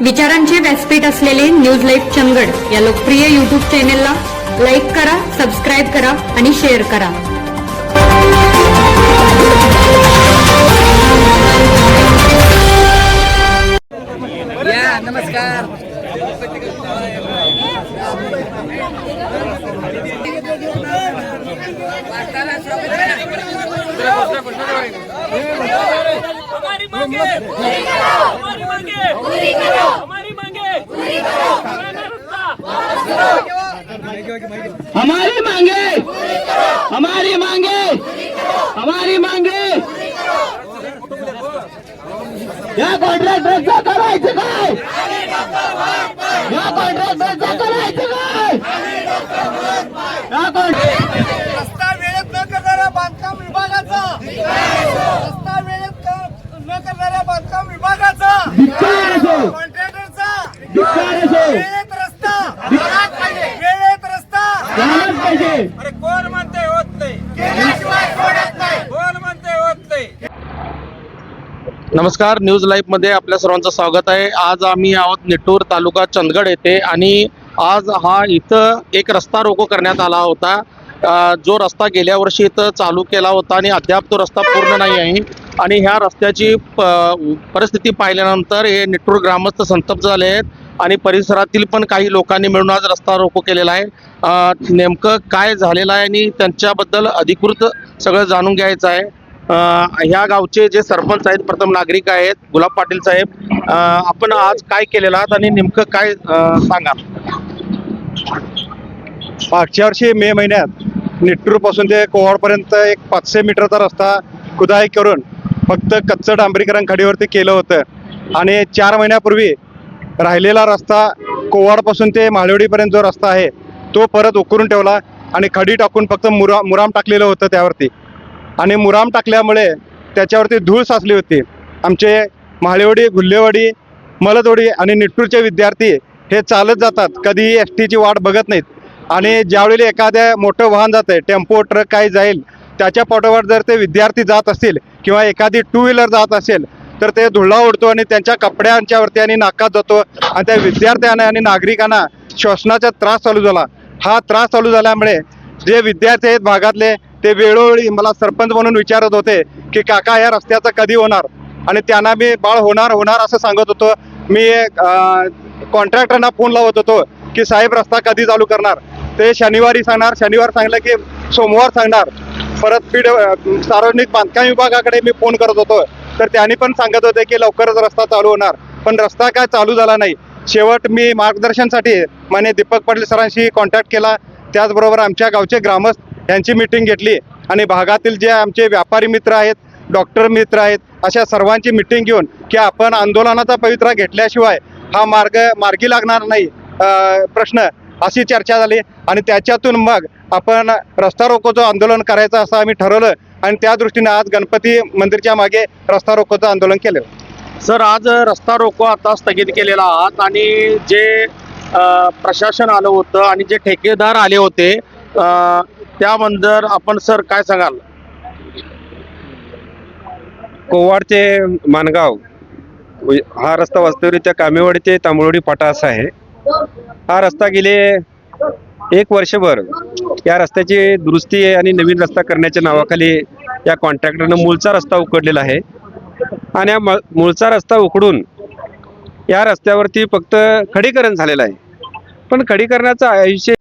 विचारांचे व्यासपीठ असलेले न्यूज लाईव्ह चंगड या लोकप्रिय युट्यूब चॅनेलला लाईक करा सबस्क्राईब करा आणि शेअर करा. या नमस्कार. मांगे हमारी मांगे. हमारी मांगे. पुराना रस्ता. हमारी मांगे. हमारी मांगे. हमारी मांगे. या कॉन्ट्रॅक्टरचं करायचं काय? या कॉन्ट्रॅक्टरचं करायचं काय? या कॉन्ट्रॅक्ट रस्ता वेळेत न करणाऱ्या बांधकाम विभागाचा रस्ता वेळेत क- न करणाऱ्या बांधकाम विभागाचा धिक्कार असो कॉन्ट्रॅक्टरचा धिक्कार असो वेळेत रस्ता. झालाच पाहिजे. वेळेत रस्ता. झालंच पाहिजे. अरे कोण म्हणते होत नाही? केल्याशिवाय सोडत नाही. कोण म्हणते होत नाही? नमस्कार न्यूज लाईव्हमध्ये आपल्या सर्वांचं स्वागत आहे. आज आम्ही आहोत निटूर तालुका चंदगड येथे आणि आज हा इथं एक रस्ता रोको करण्यात आला होता. जो रस्ता गेल्या वर्षी इथं चालू केला होता आणि अद्याप तो रस्ता पूर्ण नाही आहे. आणि ह्या रस्त्याची परिस्थिती पाहिल्यानंतर हे निटूर ग्रामस्थ संतप्त झाले आहेत आणि परिसरातील पण काही लोकांनी मिळून आज रस्ता रोको केलेला आहे. नेमकं काय झालेलं आहे आणि त्यांच्याबद्दल अधिकृत सगळं जाणून घ्यायचं आहे. ह्या गावचे जे सरपंच आहेत प्रथम नागरिक आहेत गुलाब पाटील साहेब आपण आज काय केलेलं आहात आणि नेमकं काय सांगा मागच्या वर्षी मे महिन्यात निट्टूरपासून ते कोवाडपर्यंत एक पाचशे मीटरचा रस्ता खुदाई करून फक्त कच्चं डांबरीकरण खडीवरती केलं होतं. आणि चार महिन्यापूर्वी राहिलेला रस्ता कोवाडपासून ते माळवडीपर्यंत जो रस्ता आहे तो परत उकरून ठेवला आणि खडी टाकून फक्त मुरा मुराम टाकलेलं होतं त्यावरती. आणि मुराम टाकल्यामुळे त्याच्यावरती धूळ साचली होती. आमचे म्हाळेवाडी गुल्हेवाडी मलदवाडी आणि निट्टूरचे विद्यार्थी हे चालत जातात. कधीही एस टीची वाट बघत नाहीत. आणि ज्यावेळी एखाद्या मोठं वाहन जातं टेम्पो ट्रक काही जाईल त्याच्या पाठोपाठ जर ते विद्यार्थी जात असतील किंवा एखादी टू व्हीलर जात असेल तर ते धुळा उडतो आणि त्यांच्या कपड्यांच्यावरती आणि नाकात जातो आणि त्या विद्यार्थ्यांना आणि नागरिकांना श्वसनाचा त्रास चालू झाला. हा त्रास चालू झाल्यामुळे जे विद्यार्थी आहेत भागातले ते वेळोवेळी मला सरपंच म्हणून विचारत होते की काका या रस्त्याचं कधी होणार? आणि त्यांना मी बाळ होणार होणार असं सांगत होतो. मी कॉन्ट्रॅक्टरना फोन लावत होतो. की साहेब रस्ता कधी चालू करणार? ते शनिवारी सांगणार शनिवार सांगलं की सोमवार सांगणार. परत पीड सार्वजनिक बांधकाम विभागाकडे मी फोन करत होतो. तर त्यांनी पण सांगत होते की लवकरच रस्ता चालू होणार. पण रस्ता काय चालू झाला नाही. शेवट मी मार्गदर्शनसाठी माने दीपक पाटील सरांशी कॉन्टॅक्ट केला. त्याचबरोबर आमच्या गावचे ग्रामस्थ यांची मिटिंग घेतली. आणि भागातील जे आमचे व्यापारी मित्र आहेत डॉक्टर मित्र आहेत अशा सर्वांची मिटिंग घेऊन की आपण आंदोलनाचा पवित्रा घेतल्याशिवाय हा मार्ग मार्गी लागणार नाही. प्रश्न अशी चर्चा झाली आणि त्याच्यातून मग आपण रस्ता रोकोचं आंदोलन करायचं असं आम्ही ठरवलं आणि त्या दृष्टीने आज गणपती मंदिरच्या मागे रस्ता रोकोचं आंदोलन केलं. सर आज रस्ता रोको आता स्थगित केलेला आहात आणि जे प्रशासन आलं होतं आणि जे ठेकेदार आले होते त्याबद्दल आपण सर काय सांगाल? कोवाड ते मानगाव हा रस्ता वास्तवरित्या कामेवाडी ते तांबोळी फाटा असा आहे. हा रस्ता गेले एक वर्षभर. या रस्त्याची दुरुस्ती आणि नवीन रस्ता करण्याच्या नावाखाली या कॉन्ट्रॅक्टरनं मूळचा रस्ता उकडलेला आहे. आणि हा मूळचा रस्ता उकडून या रस्त्यावरती फक्त खडीकरण झालेलं आहे. पण खडीकरणाचं आयुष्य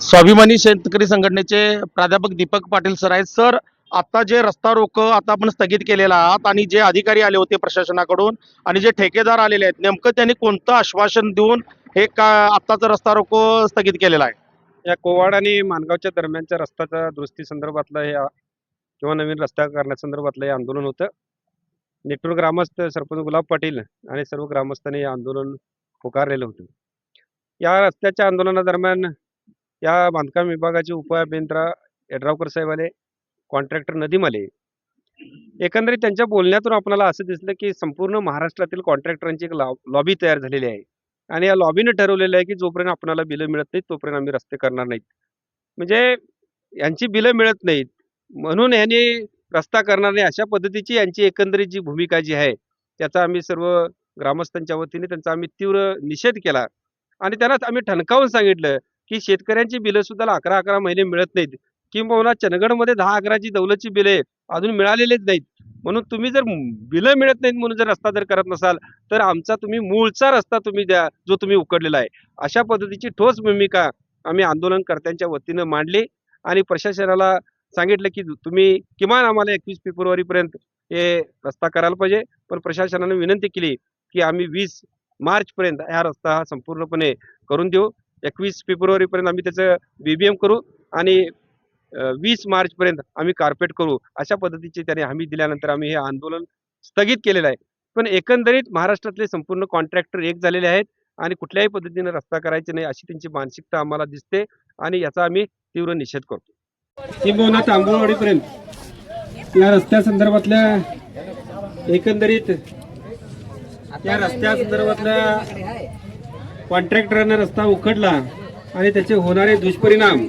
स्वाभिमानी शेतकरी संघटनेचे प्राध्यापक दीपक पाटील सर आहेत. सर आता जे रस्ता रोक आता आपण स्थगित केलेला आहात आणि जे अधिकारी आले होते प्रशासनाकडून आणि जे ठेकेदार आलेले आहेत नेमकं त्यांनी कोणतं आश्वासन देऊन हे का आत्ताचा रस्ता रोको स्थगित केलेला आहे? या कोवाड आणि मानगावच्या दरम्यानच्या रस्त्याच्या दुरुस्ती संदर्भातलं हे किंवा नवीन रस्ता करण्यासंदर्भातलं हे आंदोलन होतं. नेटूर ग्रामस्थ सरपंच गुलाब पाटील आणि सर्व ग्रामस्थांनी हे आंदोलन पुकारलेलं होतं. या रस्त्याच्या आंदोलनादरम्यान या बांधकाम विभागाचे उपअभियंता यड्रावकर साहेब आले कॉन्ट्रॅक्टर नदीम आले. एकंदरीत त्यांच्या बोलण्यातून आपल्याला असं दिसलं की संपूर्ण महाराष्ट्रातील कॉन्ट्रॅक्टरांची एक लॉबी तयार झालेली आहे. आणि या लॉबीने ठरवलेलं आहे की जोपर्यंत आपणाला बिलं मिळत नाहीत तोपर्यंत आम्ही रस्ते करणार नाहीत. म्हणजे यांची बिलं मिळत नाहीत. म्हणून यांनी रस्ता करणार नाही. अशा पद्धतीची यांची एकंदरीत जी भूमिका जी आहे त्याचा आम्ही सर्व ग्रामस्थांच्या वतीने त्यांचा आम्ही तीव्र निषेध केला. आणि त्यांना आम्ही ठणकावून सांगितलं की शेतकऱ्यांची बिलं सुद्धा अकरा अकरा महिने मिळत नाहीत. किंबहुना चंदगडमध्ये दहा अकराची दौलतची बिले अजून मिळालेलीच नाहीत. म्हणून तुम्ही जर बिलं मिळत नाहीत म्हणून जर रस्ता जर करत नसाल तर आमचा तुम्ही मूळचा रस्ता तुम्ही द्या जो तुम्ही उकडलेला आहे. अशा पद्धतीची ठोस भूमिका आम्ही आंदोलनकर्त्यांच्या वतीनं मांडली आणि प्रशासनाला सांगितलं की तुम्ही किमान आम्हाला एकवीस फेब्रुवारीपर्यंत हे रस्ता करायला पाहिजे. पण प्रशासनाने विनंती केली की आम्ही वीस मार्चपर्यंत हा रस्ता हा संपूर्णपणे करून देऊ. एकवीस फेब्रुवारीपर्यंत आम्ही त्याचं बीबीएम करू आणि वीस मार्चपर्यंत आम्ही कार्पेट करू. अशा पद्धतीची त्याने हमी दिल्यानंतर आम्ही हे आंदोलन स्थगित केलेलं आहे. पण एकंदरीत महाराष्ट्रातले संपूर्ण कॉन्ट्रॅक्टर एक झालेले आहेत आणि कुठल्याही पद्धतीने रस्ता करायचे नाही अशी त्यांची मानसिकता आम्हाला दिसते आणि याचा आम्ही तीव्र निषेध करतो. किंबहुना तांबोळवाडीपर्यंत. या रस्त्या संदर्भातल्या एकंदरीत या रस्त्या संदर्भातल्या कॉन्ट्रॅक्टरांना रस्ता उखडला आणि त्याचे होणारे दुष्परिणाम.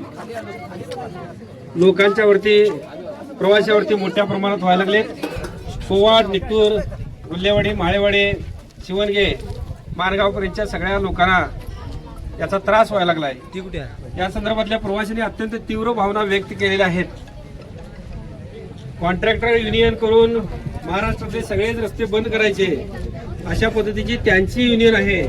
लोकांच्या वरती प्रवाशावरती मोठ्या प्रमाणात व्हायला लागले. कोवाड निटूर गुल्लेवाडी माळेवाडी शिवणगे मारगावपर्यंतच्या सगळ्या लोकांना याचा त्रास व्हायला लागलाय. ती कुठे या संदर्भातल्या प्रवाशांनी अत्यंत तीव्र भावना व्यक्त केलेल्या आहेत. कॉन्ट्रॅक्टर युनियन करून महाराष्ट्रातले सगळेच रस्ते बंद करायचे. अशा पद्धतीची त्यांची युनियन आहे.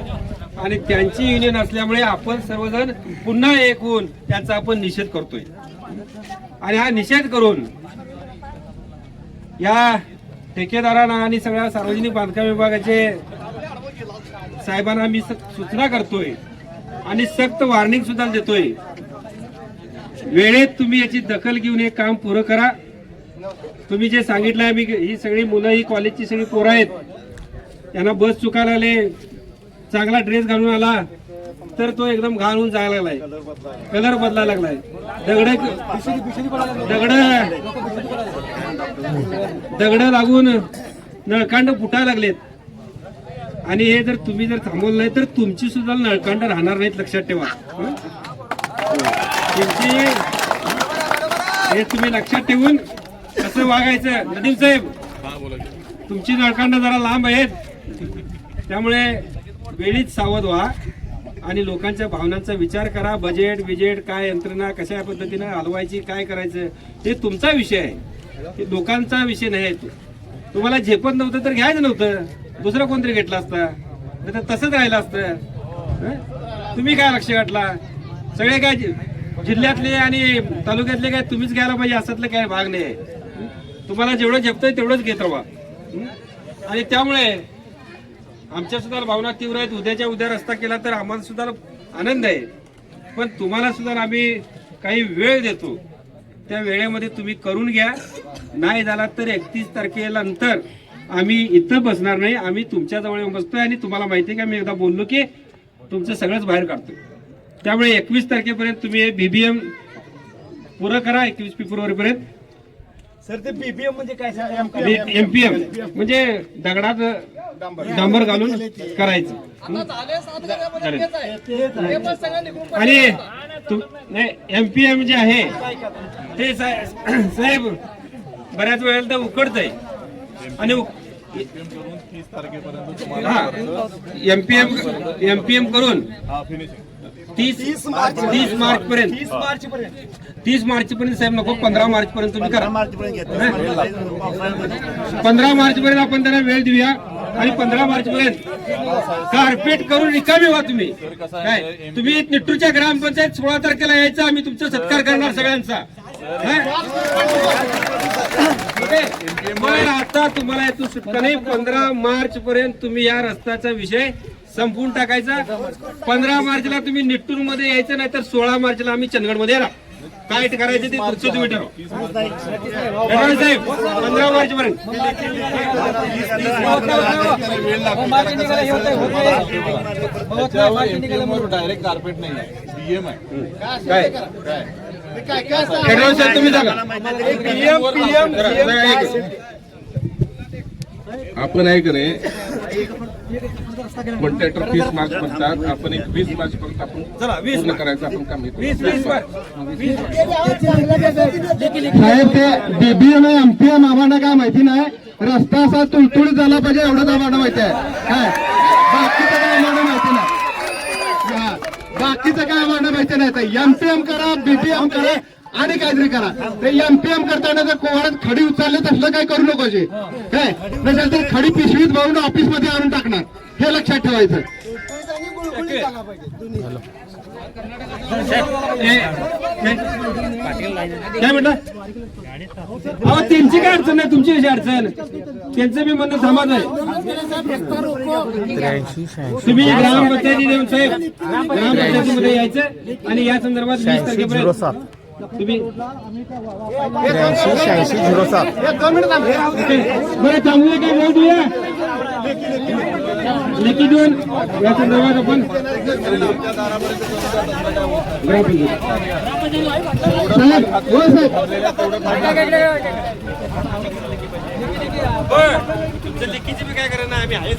आणि त्यांची युनियन असल्यामुळे आपण सर्वजण पुन्हा एक होऊन त्याचा आपण निषेध करतोय. आणि हा निषेध करून या ठेकेदारांना आणि सगळ्या सार्वजनिक बांधकाम विभागाचे साहेबांना मी स- सूचना करतोय आणि सक्त वॉर्निंग सुद्धा देतोय. वेळेत तुम्ही याची दखल घेऊन हे काम पुरं करा. तुम्ही जे सांगितलंय मी ही सगळी मुलं ही कॉलेजची सगळी पोरं आहेत. त्यांना बस चुकायला आले. चांगला ड्रेस घालून आला. तर तो एकदम घालून जायला लागलाय. कलर बदला लागलाय. दगड दगड दगड लागून नळकांड फुटायला लागलेत. आणि हे जर तुम्ही जर थांबवलं नाही तर तुमची सुद्धा नळकांड राहणार नाहीत लक्षात ठेवा. तुमची हे तुम्ही लक्षात ठेवून कसं वागायचं? नदीम साहेब तुमची नळकांड जरा लांब आहेत. त्यामुळे वेळीच सावध व्हा. आणि लोकांच्या भावनांचा विचार करा. बजेट बिजेट काय यंत्रणा कशा पद्धतीनं हलवायची काय करायचं हे तुमचा विषय आहे. हे लोकांचा विषय नाही आहे तो. तुम्हाला झेपत नव्हतं तर घ्यायचं नव्हतं. दुसरं कोणतरी घेतलं असतं. नाही तर तसंच राहिलं असतं. तुम्ही काय लक्ष घातला? सगळे काय जिल्ह्यातले आणि तालुक्यातले काय तुम्हीच घ्यायला पाहिजे असतलं काय भाग नाही आहे. तुम्हाला जेवढं झेपतंय तेवढंच घेत राहा. आणि त्यामुळे आमच्या सुद्धा भावना तीव्र आहेत. उद्याच्या उद्या रस्ता केला तर आम्हाला सुद्धा आनंद आहे. पण तुम्हाला सुद्धा आम्ही काही वेळ देतो. त्या वेळेमध्ये तुम्ही करून घ्या. नाही झाला तर एकतीस तारखेला नंतर आम्ही इथं बसणार नाही. आम्ही तुमच्याजवळ येऊन बसतोय आणि तुम्हाला माहिती आहे का मी एकदा बोललो की तुमचं सगळंच बाहेर काढतोय. त्यामुळे एकवीस तारखेपर्यंत तुम्ही बीबीएम पुरं करा एकवीस फेब्रुवारीपर्यंत. सर ते बीबीएम म्हणजे काय सर? एमपीएम म्हणजे दगडात डांबर घालून करायचं. आणि तु- नाही एमपीएम जे आहे ते साहेब बऱ्याच वेळेला तर उकडतंय. आणि एमपीएम एमपीएम करून तीस तीस मार्च पर्यंत तीस मार्च पर्यंत तीस मार्च पर्यंत साहेब नको पंधरा मार्च पर्यंत तुम्ही करा. पंधरा मार्च पर्यंत आपण त्यांना वेळ देऊया आणि पंधरा मार्च पर्यंत कार्पेट करून रिकामी व्हा तुम्ही. काय? तुम्ही निट्टूरच्या ग्रामपंचायत सोळा तारखेला यायचं आम्ही तुमचा सत्कार करणार सगळ्यांचा. आता तुम्हाला यातून सुटका नाही पंधरा मार्च पर्यंत तुम्ही या रस्त्याचा विषय संपवून टाकायचा पंधरा मार्चला तुम्ही निट्टूरमध्ये यायचं नाही तर सोळा मार्चला आम्ही चंदगडमध्ये येणार काय करायचं ते पुढचं तुम्ही ठरवा साहेब पंधरा मार्च पर्यंत डायरेक्ट कार्पेट नाही आहे बीएम आहे काय एडवान्स साहेब तुम्ही सांगा आपण आहे का नाही कॉन्ट्रॅक्टर तीस मार्च म्हणतात. आपण एक वीस मार्च पर्यंत आपण पूर्ण करायचं आपण काम साहेब ते एमपीएम आणि आम्हाला काय माहिती नाही. रस्ता असा तुळतुळीत झाला पाहिजे एवढंच आम्हाला माहिती आहे. काय? बाकीचं काय आम्हाला माहिती नाही. बाकीचं काय आम्हाला माहिती नाही. एमपीएम करा बीबीएम करा. आणि काहीतरी करा. ते एमपीएम करताना जर कोवळात खडी उचलले तसलं काय करू नको जे काय? नसेल तर खडी पिशवीत भरून ऑफिसमध्ये आणून टाकणार. हे लक्षात ठेवायचं. काय म्हटलं? अहो त्यांची काय अडचण नाही तुमची कशी अडचण? त्यांचं मी म्हणणं समाज आहे. तुम्ही ग्रामपंचायती साहेब ग्रामपंचायतीमध्ये यायचं आणि या संदर्भात वीस तारखेपर्यंत तुम्ही बरं चांगले काय वेळ देऊया लेखी देऊन या संदर्भात आपण साहेब हो साहेब. तुमचं लेखीची बी काय करणार आम्ही आहेच.